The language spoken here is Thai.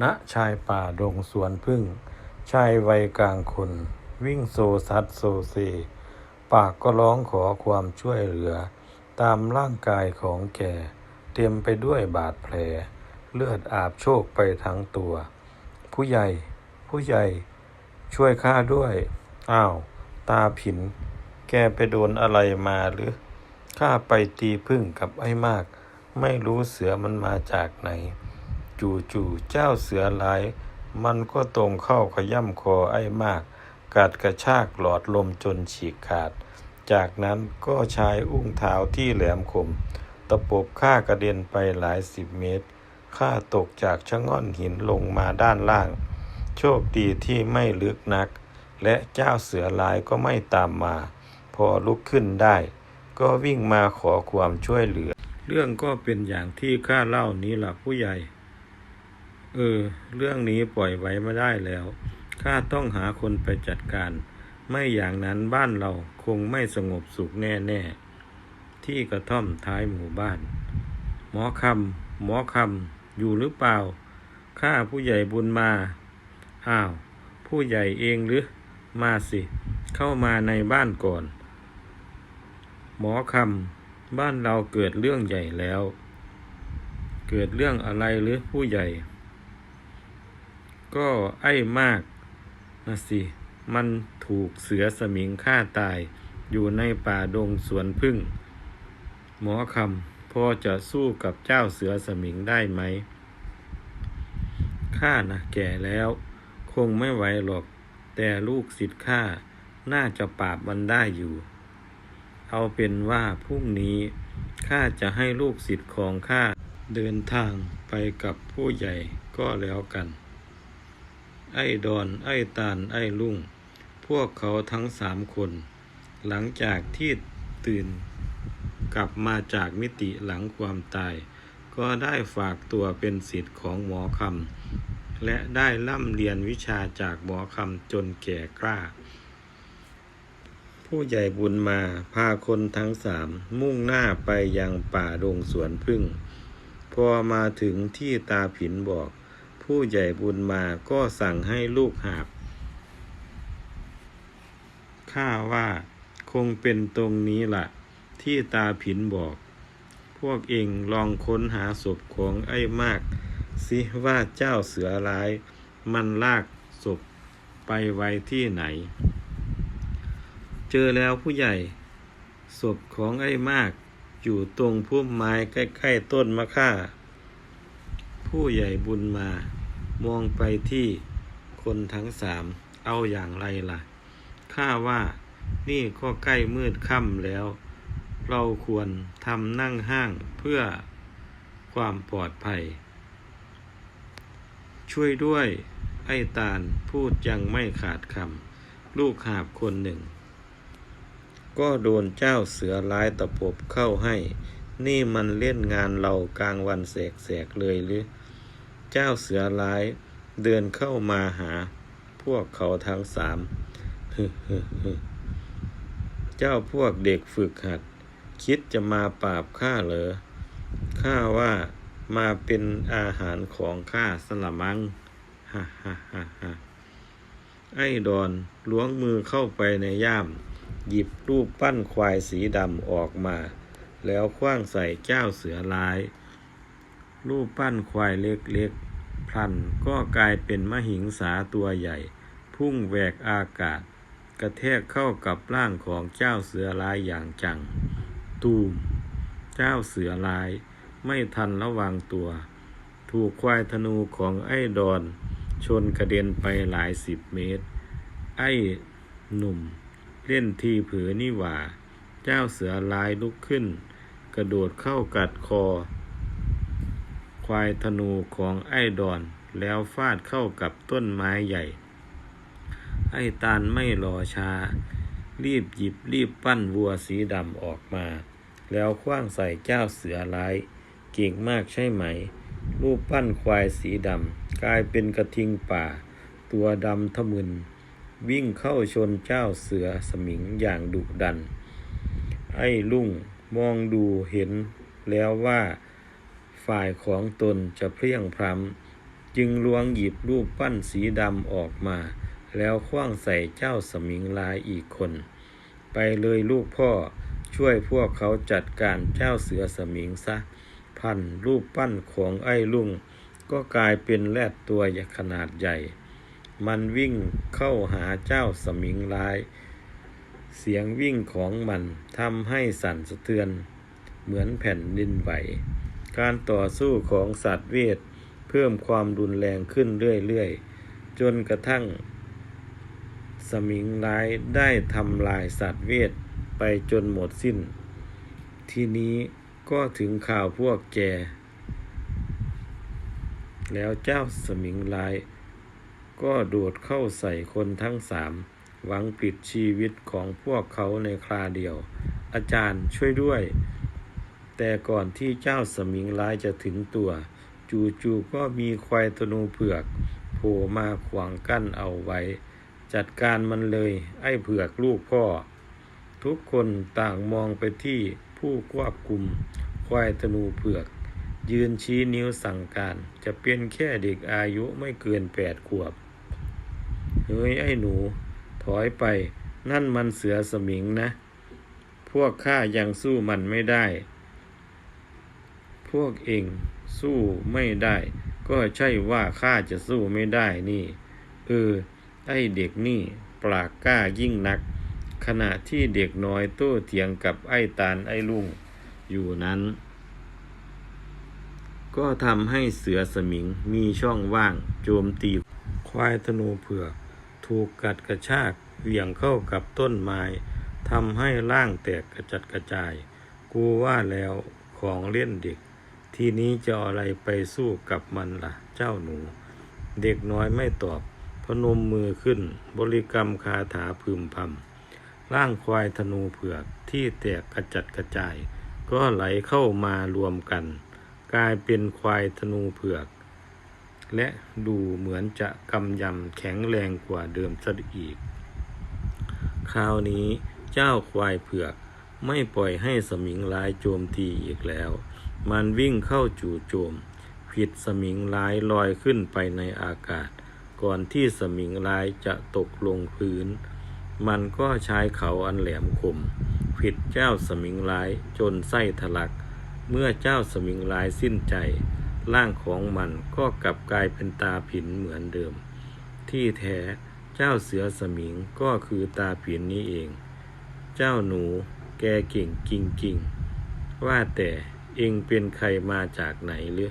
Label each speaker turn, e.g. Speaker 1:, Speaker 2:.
Speaker 1: ณชายป่าดงสวนพึ่ง ชายวัยกลางคน วิ่งโซซัดโซเซ ปากก็ร้องขอความช่วยเหลือ ตามร่างกายของแก เต็มไปด้วยบาดแผล เลือดอาบโชกไปทั้งตัว ผู้ใหญ่ ผู้ใหญ่ ช่วยข้าด้วย อ้าว ตาผิน แกไปโดนอะไรมาหรือ ข้าไปตีพึ่งกับไอ้มาก ไม่รู้เสือมันมาจากไหน จู่ๆเจ้าเสือหลาย มันก็ตรงเข้าขย่ำคอไอ้มาก กัดกระชากหลอดลมจนฉีกขาด จากนั้นก็ใช้อุ้งเท้าที่แหลมคม ตะปบข้ากระเด็นไปหลายสิบเมตร ข้าตกจากชะง่อนหินลงมาด้านล่าง โชคดีที่ไม่ลึกนัก และเจ้าเสือลายก็ไม่ตามมา พอลุกขึ้นได้ ก็วิ่งมาขอความช่วยเหลือ เรื่องก็เป็นอย่างที่ข้าเล่านี้ล่ะผู้ใหญ่ เออ เรื่องนี้ปล่อยไว้ไม่ได้แล้วข้าต้องหาคนไปจัดการ ไม่อย่างนั้นบ้านเราคงไม่สงบสุขแน่ๆ ที่กระท่อมท้ายหมู่บ้าน หมอคำหมอคำอยู่หรือเปล่า ข้าผู้ใหญ่บุญมา อ้าว ผู้ใหญ่เองหรือ มาสิ เข้ามาในบ้านก่อน หมอคำบ้านเราเกิดเรื่องใหญ่แล้ว เกิดเรื่องอะไรหรือผู้ใหญ่ ก็ไอ้มากนะสิ มันถูกเสือสมิงฆ่าตาย อยู่ในป่าดงสวนพึ่ง หมอคำพอจะสู้กับเจ้าเสือสมิงได้ไหมข้านะแก่แล้ว คงไม่ไหวหรอก แต่ลูกศิษย์ข้าน่าจะปราบมันได้อยู่ เอาเป็นว่าพรุ่งนี้ข้าจะให้ลูกศิษย์ของข้าเดินทางไปกับผู้ใหญ่ก็แล้วกัน ไอ้ดอน ไอ้ตาลไอ้ลุง พวกเขาทั้งสามคน หลังจากที่ตื่นกลับมาจากมิติหลังความตาย ก็ได้ฝากตัวเป็นศิษย์ของหมอคำ และได้ล่ำเรียนวิชาจากหมอคำจนแก่กล้า ผู้ใหญ่บุญมาพาคนทั้งสามมุ่งหน้าไปยังป่าดงสวนพึ่ง พอมาถึงที่ตาผินบอก ผู้ใหญ่บุญมาก็สั่งให้ลูกหาบข้าว่าคงเป็นตรงนี้ล่ะ ที่ตาผินบอก พวกเองลองค้นหาศพของไอ้มาก สิว่าเจ้าเสือร้าย มันลากศพไปไว้ที่ไหน เจอแล้วผู้ใหญ่ศพของไอ้มาก อยู่ตรงพุ่มไม้ใกล้ ๆ ต้นมะค่า ผู้ใหญ่บุญมา มองไปที่คนทั้งสามเอาอย่างไรล่ะ ข้าว่านี่ก็ใกล้มืดค่ำแล้ว เราควรทำนั่งห้างเพื่อความปลอดภัย ช่วยด้วย ไอ้ตาลพูดยังไม่ขาดคำลูกหาบคนหนึ่ง ก็โดนเจ้าเสือร้ายตะปบเข้าให้ นี่มันเล่นงานเรากลางวันแสกๆเลยหรือ เจ้าเสือร้ายเดินเข้ามาหาพวกเขาทั้งสามฮึฮึฮึเจ้าพวกเด็กฝึกหัด คิดจะมาปราบข้าเหรอข้าว่ามาเป็นอาหารของข้าสละมังฮ่าฮ่าฮ่าฮ่าไอ้ดอนล้วงมือเข้าไปในย่าม หยิบรูปปั้นควายสีดำออกมา แล้วคว้างใส่เจ้าเสือลาย รูปปั้นควายเล็กๆ พลันก็กลายเป็นมหิงสาตัวใหญ่ พุ่งแหวกอากาศ กระแทกเข้ากับร่างของเจ้าเสือลายอย่างจัง ตูม เจ้าเสือลายไม่ทันระวังตัว ถูกควายธนูของไอ้ดอน ชนกระเด็นไปหลายสิบเมตร ไอ้หนุ่ม เล่นทีผือนี่หว่า เจ้าเสือลายลุกขึ้น กระโดดเข้ากัดคอ ควายธนูของไอ้ดอน แล้วฟาดเข้ากับต้นไม้ใหญ่ ไอ้ตาลไม่รอช้า รีบหยิบรีบปั้นวัวสีดำออกมา แล้วคว้างใส่เจ้าเสือร้าย เก่งมากใช่ไหม รูปปั้นควายสีดำกลายเป็นกระทิงป่า ตัวดำทะมึน วิ่งเข้าชนเจ้าเสือสมิงอย่างดุดัน ไอ้ลุงมองดูเห็นแล้วว่า ฝ่ายของตนจะเพลียงพล้ำจึงลวงหยิบรูปปั้นสีดำออกมา แล้วคว้างใส่เจ้าสมิงลายอีกคน ไปเลยลูกพ่อช่วยพวกเขาจัดการเจ้าเสือสมิงซะ พันรูปปั้นของไอ้ลุง ก็กลายเป็นแรดตัวขนาดใหญ่ มันวิ่งเข้าหาเจ้าสมิงลาย เสียงวิ่งของมันทำให้สั่นสะเทือน เหมือนแผ่นดินไหว การต่อสู้ของสัตว์เวทเพิ่มความรุนแรงขึ้นเรื่อยๆ จนกระทั่ง สมิงร้ายได้ทำลายสัตว์เวทไปจนหมดสิ้น ทีนี้ก็ถึงข่าวพวกแก แล้วเจ้าสมิงร้าย ก็โดดเข้าใส่คนทั้งสามหวังปิดชีวิตของพวกเขาในคราเดียว อาจารย์ช่วยด้วย แต่ก่อนที่เจ้าสมิงร้ายจะถึงตัว จู่ๆก็มีควายธนูเผือกโผล่มาขวางกั้นเอาไว้ จัดการมันเลยไอ้เผือกลูกพ่อ ทุกคนต่างมองไปที่ผู้ควบคุมควายธนูเผือก ยืนชี้นิ้วสั่งการจะเป็นแค่เด็กอายุไม่เกินแปดขวบเฮ้ยไอ้หนู ถอยไปนั่นมันเสือสมิงนะ พวกข้ายังสู้มันไม่ได้ พวกเองสู้ไม่ได้ ก็ใช่ว่าข้าจะสู้ไม่ได้นี่ เออ ไอเด็กนี่ปากกล้ายิ่งนัก ขณะที่เด็กน้อยโต้เถียงกับไอ้ตาลไอ้ลุงอยู่นั้น ก็ทำให้เสือสมิงมีช่องว่างโจมตีควายธนูเผือก ถูกกัดกระชากเหวี่ยงเข้ากับต้นไม้ทำให้ร่างแตกกระจัดกระจาย กูว่าแล้วของเล่นเด็ก ทีนี้จะอะไรไปสู้กับมันล่ะ เจ้าหนู เด็กน้อยไม่ตอบ พนมมือขึ้น บริกรรมคาถาพึมพำร่างควายธนูเผือกที่แตกกระจัดกระจาย ก็ไหลเข้ามารวมกัน กลายเป็นควายธนูเผือก และดูเหมือนจะกำยำแข็งแรงกว่าเดิมซะอีก คราวนี้เจ้าควายเผือกไม่ปล่อยให้สมิงร้ายโจมตีอีกแล้ว มันวิ่งเข้าจู่โจมผิดสมิงร้ายลอยขึ้นไปในอากาศ ก่อนที่สมิงร้ายจะตกลงพื้น มันก็ใช้เขาอันแหลมคมผิดเจ้าสมิงร้ายจนไส้ทะลัก เมื่อเจ้าสมิงร้ายสิ้นใจ ร่างของมันก็กลับกลายเป็นตาผินเหมือนเดิม ที่แท้เจ้าเสือสมิงก็คือตาผินนี้เอง เจ้าหนูแกเก่งจริงๆว่าแต่ เองเป็นใครมาจากไหนหรือ